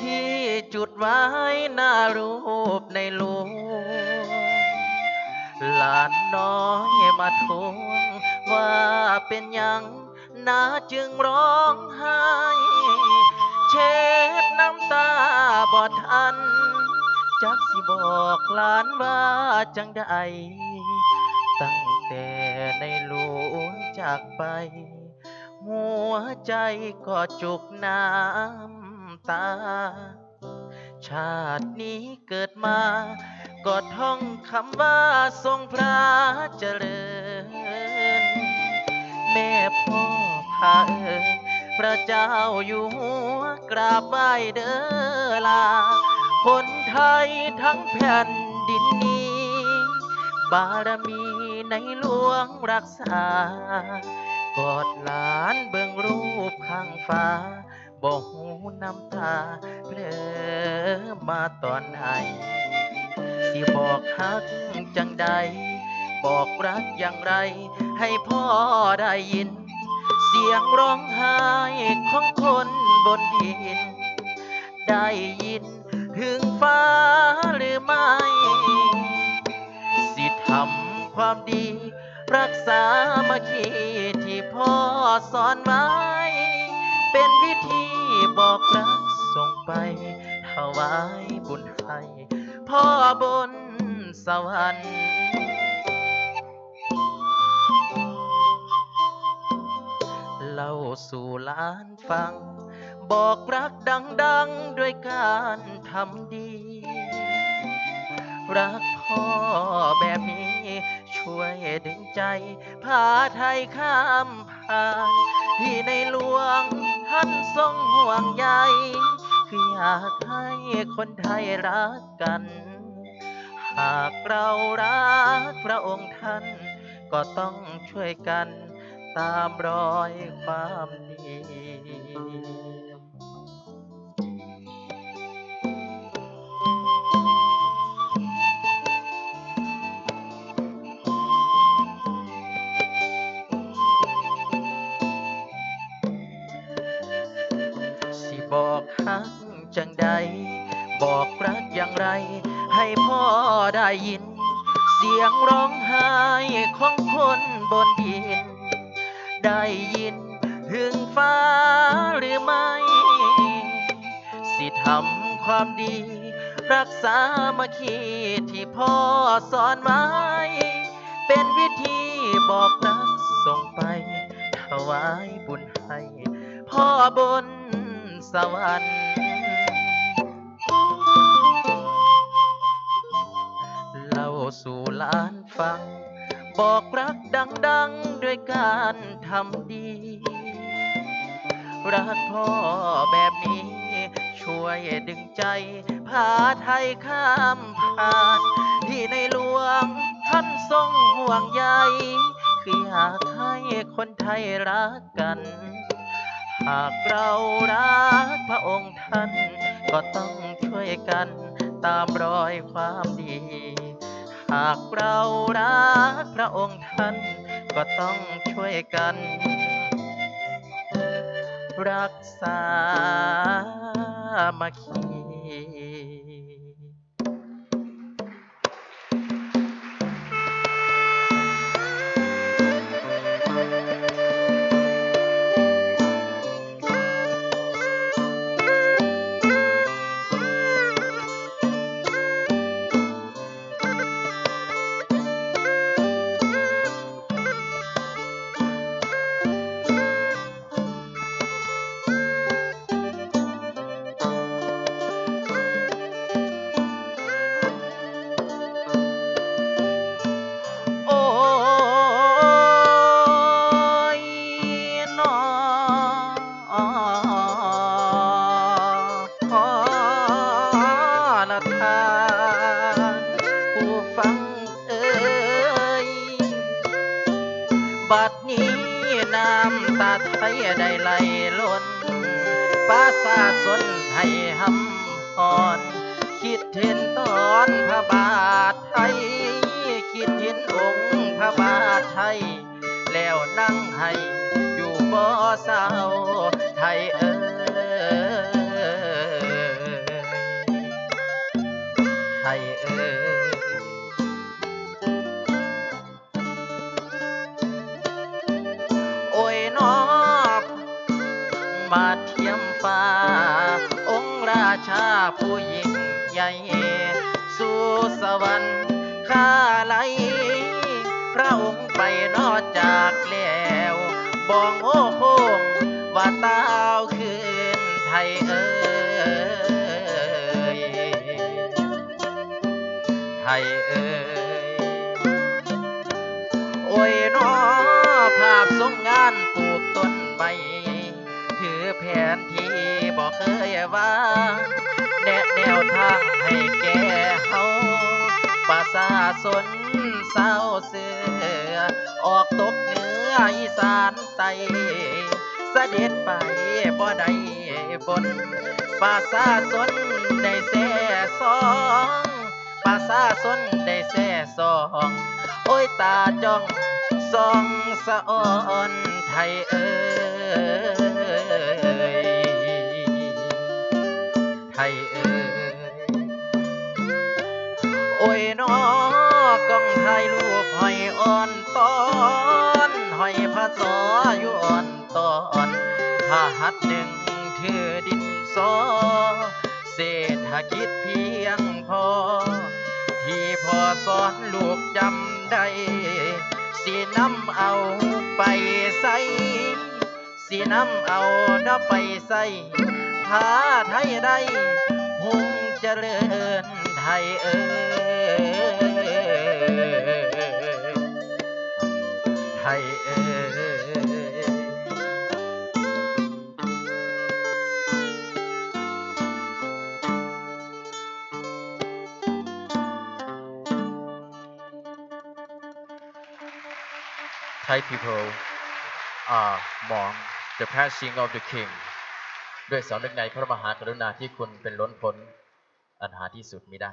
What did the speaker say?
ที่จุดไว้หน้ารูปในหลวงหลานน้อยมาทวงว่าเป็นยังนาจึงร้องไห้เช็ดน้ำตาบอดทัน จักสิบอกหลานว่าจังใดตั้งแต่ในหลวงจากไป หัวใจก็จุกน้ำ ตาชาตินี้เกิดมา ก็ท่องคำว่าทรงพระเจริญ แม่พ่อพาเอิญพระเจ้าอยู่หัวกราบไหว้เด้อลา คนไทยทั้งแผ่นดินนี้ บารมีในหลวงรักษากอดหลานเบิ่งรูปข้างฟ้า บอกหูน้ำตาเพลอมาตอนไหนสิบอกฮักจังใด บอกรักอย่างไร ให้พ่อได้ยิน เสียงร้องไห้ของคนบนดิน ได้ยินถึงฟ้าหรือไม่ สิทำความดี รักษามาคีที่พ่อสอนไว้ เป็นวิ บอกรักส่งไปถวายบุญให้พ่อบนสวรรค์เล่าสู่หลานฟัง บอกรักดังๆด้วยการทำดี รักพ่อแบบนี้ ช่วยดึงใจ พาไทยข้ามผ่านที่ในหลวงท่านทรงห่วงใยคืออยากให้คนไทยรักกัน หากเรารักพระองค์ท่าน ก็ต้องช่วยกันตามรอยความดี บอกรักอย่างไร ให้พ่อได้ยิน เสียงร้องไห้ของคนบนดิน ได้ยินถึงฟ้าหรือไม่ สิทำความดี รักษามาคีที่พ่อสอนไว้ เป็นวิธีบอกรักส่งไปถวายบุญให้ พ่อบนสวรรค์ ฟัง บอกรักดังๆด้วยการทำดี รักพ่อแบบนี้ ช่วยดึงใจ พาไทยข้ามผ่าน ที่ในหลวงท่านทรงห่วงใยคืออยากให้คนไทยรักกัน หากเรารักพระองค์ท่าน ก็ต้องช่วยกันตามรอยความดี หากเรารักพระองค์ท่าน ก็ต้องช่วยกัน รักษามาคี ได้ไหลล้นป้าสาสนให้หำอ่อน คิดเห็นตอนพระบาทไทย คิดเห็นองค์พระบาทไทย แล้วนั่งให้อยู่บ่เศร้า มาเทียมฟ้า องค์ราชาผู้ยิ่งใหญ่ สู่สวรรค์ข้าไหลพระองค์ไปนอกจากแล้วบองโอ้โคงว่าตาวคืนไทยเอ่ยไทยเอ่ยโอ้ยนอภาพทรงงานปลูกต้นใบ แผนที่บอกเคยว่า แนะแนวทางให้แก่เฮาประสาสนเศร้าเสือ ออกตกเหนืออีสานไตเสด็จไปบ่ได้บนประสาสนได้แซ่สองประสาสนได้แซ่สอง โอ้ยตาจ้อง สองสะอ่อนไทยเอ่ยไทยเอ่ยโอ้ยน้อกล้องถ่ายรูปหอยอ่อนตอนหอยพระสออยู่อ่อนตอนพาหัดหนึ่งถือดินสอเศรษฐกิจเพียงพอ ที่พอสอนลูกจำได้ นำเอาไปใส่สีนำเอาดาไปใส่พาไทยได้หุงเจริญไทยเอ่ยไทยเอ่ย Thai people are mourn the passing of the king ด้วยสำนึกในพระมหากรุณาที่คุณเป็นล้นพ้นอันหาที่สุดมิได้